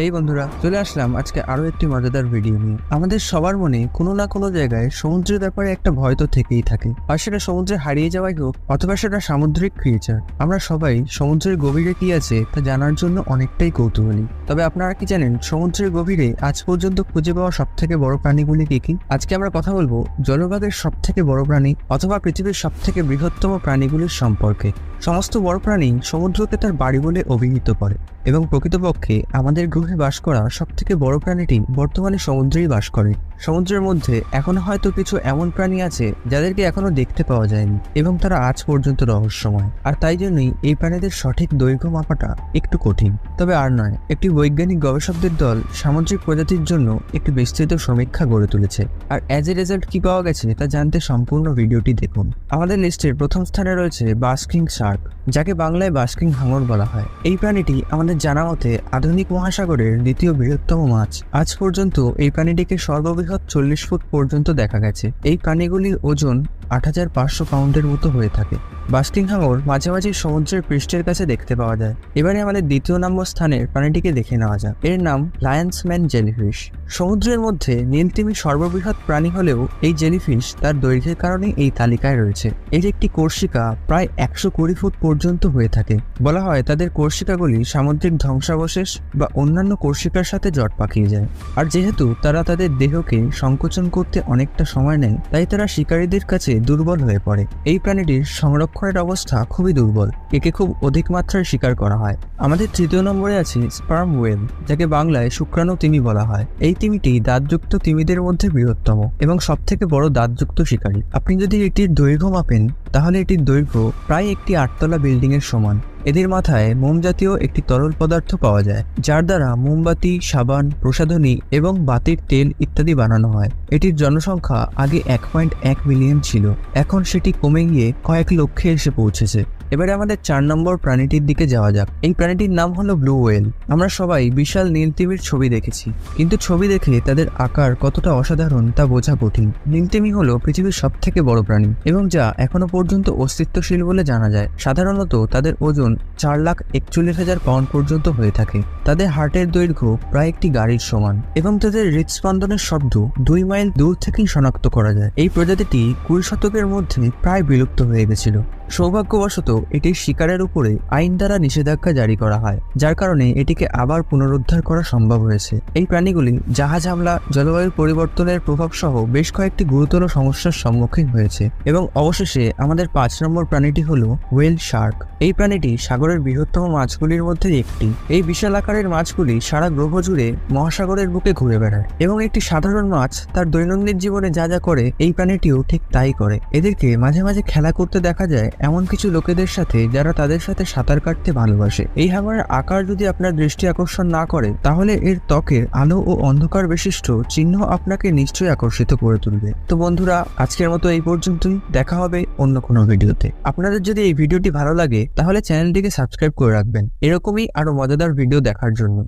এই বন্ধুরা, চলে আসলাম আজকে আরও একটি মজাদার ভিডিও নিয়ে। আমাদের সবার মনে কোনো না কোনো জায়গায় সমুদ্রের ব্যাপারে একটা ভয় তো থেকেই থাকে। আর সেটা সমুদ্রে হারিয়ে যাওয়াই হোক, অথবা সেটা সামুদ্রিক ক্রিয়েচার আমরা সবাই সমুদ্রের গভীরে কি আছে তা জানার জন্য অনেকটাই কৌতূহলী। তবে আপনারা কি জানেন, সমুদ্রের গভীরে আজ পর্যন্ত খুঁজে পাওয়া সব থেকে বড় প্রাণীগুলি কি কি? আজকে আমরা কথা বলব জলভাগের সব থেকে বড় প্রাণী অথবা পৃথিবীর সব থেকে বৃহত্তম প্রাণীগুলির সম্পর্কে। সমস্ত বড় প্রাণী সমুদ্রকে তার বাড়ি বলে অভিহিত করে এবং প্রকৃতপক্ষে আমাদের গ্রহে বাস করা সবথেকে বড় প্রাণীটি বর্তমানে সমুদ্রেই বাস করে। সমুদ্রের মধ্যে এখনও হয়তো কিছু এমন প্রাণী আছে যাদেরকে এখনও দেখতে পাওয়া যায়নি এবং তারা আজ পর্যন্ত রহস্যময়। আর তাই জন্যই এই প্রাণীদের সঠিক দৈর্ঘ্য মাপাটা একটু কঠিন। তবে আর নয়, একটি বৈজ্ঞানিক গবেষকদের দল সামুদ্রিক প্রজাতির জন্য একটি বিস্তৃত সমীক্ষা গড়ে তুলেছে। আর অ্যাজ এ রেজাল্ট কি পাওয়া গেছে তা জানতে সম্পূর্ণ ভিডিওটি দেখুন। আমাদের লিস্টের প্রথম স্থানে রয়েছে বাস্কিং শার্ক, যাকে বাংলায় বাস্কিং হাঙর বলা হয়। এই প্রাণীটি আমাদের জানা মতে আধুনিক মহাসাগরের দ্বিতীয় বৃহত্তম মাছ। আজ পর্যন্ত এই প্রাণীটিকে সর্ববৃহৎ চল্লিশ ফুট পর্যন্ত দেখা গেছে এই প্রাণীগুলির ওজন আট হাজার পাঁচশো পাউন্ডের মতো হয়ে থাকে। বাস্কিং হাঙর মাঝে মাঝে সমুদ্রের পৃষ্ঠের কাছে দেখতে পাওয়া যায়। এবারে আমাদের দ্বিতীয় নম্বর স্থানের প্রাণীটিকে দেখে নেওয়া যাক। এর নাম লায়ন্সম্যান জেলিফিশ। সমুদ্রের মধ্যে নীলতিমি সর্ববৃহৎ প্রাণী হলেও এই জেলিফিশ তার দৈর্ঘ্যের কারণে এই তালিকায় রয়েছে। এর একটি কোর্সিকা প্রায় একশো কুড়ি ফুট পর্যন্ত হয়ে থাকে। বলা হয় তাদের কোর্সিকাগুলি সামুদ্রিক ধ্বংসাবশেষ বা অন্যান্য কোর্সিকার সাথে জট পাকিয়ে যায়। আর যেহেতু তারা তাদের দেহকে সংকোচন করতে অনেকটা সময় নেয়, তাই তারা শিকারীদের কাছে দুর্বল হয়ে পড়ে। এই প্রাণীটির সংরক্ষণের অবস্থা খুবই দুর্বল। একে খুব অধিক মাত্রায় শিকার করা হয়। আমাদের তৃতীয় নম্বরে আছে স্পার্ম ওয়েল যাকে বাংলায় শুক্রাণু তিমি বলা হয়। এই তিমিটি দাঁতযুক্ত তিমিদের মধ্যে বৃহত্তম এবং সবথেকে বড় দাঁতযুক্ত শিকারী। আপনি যদি এটির দৈর্ঘ্য মাপেন তাহলে এটির দৈর্ঘ্য প্রায় একটি আটতলা বিল্ডিং এর সমান। এদের মাথায় মোম জাতীয় একটি তরল পদার্থ পাওয়া যায়, যার দ্বারা মোমবাতি, সাবান, প্রসাধনী এবং বাতির তেল ইত্যাদি বানানো হয়। এটির জনসংখ্যা আগে এক পয়েন্ট এক মিলিয়ন ছিল, এখন সেটি কমে গিয়ে কয়েক লক্ষে এসে পৌঁছেছে। এবারে আমাদের চার নম্বর প্রাণীটির দিকে যাওয়া যাক। এই প্রাণীটির নাম হলো ব্লু ওয়েল। আমরা সবাই বিশাল নীলতিমির ছবি দেখেছি, কিন্তু ছবি দেখে তাদের আকার কতটা অসাধারণ তা বোঝা কঠিন। নীলতিমি হলো পৃথিবীর সব থেকে বড় প্রাণী এবং যা এখনও পর্যন্ত অস্তিত্বশীল বলে জানা যায়। সাধারণত তাদের ওজন চার লাখ একচল্লিশ হাজার পাউন্ড পর্যন্ত হয়ে থাকে। তাদের হার্টের দৈর্ঘ্য প্রায় একটি গাড়ির সমান এবং তাদের হৃদস্পন্দনের শব্দ দুই মাইল দূর থেকেই শনাক্ত করা যায়। এই প্রজাতিটি কুড়ি শতকের মধ্যে প্রায় বিলুপ্ত হয়ে গেছিল। সৌভাগ্যবশত এটির শিকারের উপরে আইন দ্বারা নিষেধাজ্ঞা জারি করা হয়, যার কারণে এটিকে আবার পুনরুদ্ধার করা সম্ভব হয়েছে। এই প্রাণীগুলি জাহাজ হামলা, জলবায়ু পরিবর্তনের প্রভাব সহ বেশ কয়েকটি গুরুতর সমস্যার সম্মুখীন হয়েছে এবং অবশেষে আমাদের পাঁচ নম্বর প্রাণীটি হলো ওয়েল শার্ক। এই প্রাণীটি সাগরের বৃহত্তম মাছগুলির মধ্যে একটি। এই বিশাল আকারের মাছগুলি সারা গ্রহ জুড়ে মহাসাগরের বুকে ঘুরে বেড়ায় এবং একটি সাধারণ মাছ তার দৈনন্দিন জীবনে যা যা করে, এই প্রাণীটিও ঠিক তাই করে। এদেরকে মাঝে মাঝে খেলা করতে দেখা যায় এমন কিছু লোকেদের সাথে যারা তাদের সাথে সাঁতার কাটতে ভালোবাসে। এই হাঙরের আকার যদি আপনার দৃষ্টি আকর্ষণ না করে, তাহলে এর ত্বকের আলো ও অন্ধকার বিশিষ্ট চিহ্ন আপনাকে নিশ্চয়ই আকর্ষিত করে তুলবে। তো বন্ধুরা, আজকের মতো এই পর্যন্তই। দেখা হবে অন্য কোনো ভিডিওতে। আপনাদের যদি এই ভিডিওটি ভালো লাগে, তাহলে চ্যানেলটিকে সাবস্ক্রাইব করে রাখবেন। এরকমই আরও মজাদার ভিডিও দেখার জন্য।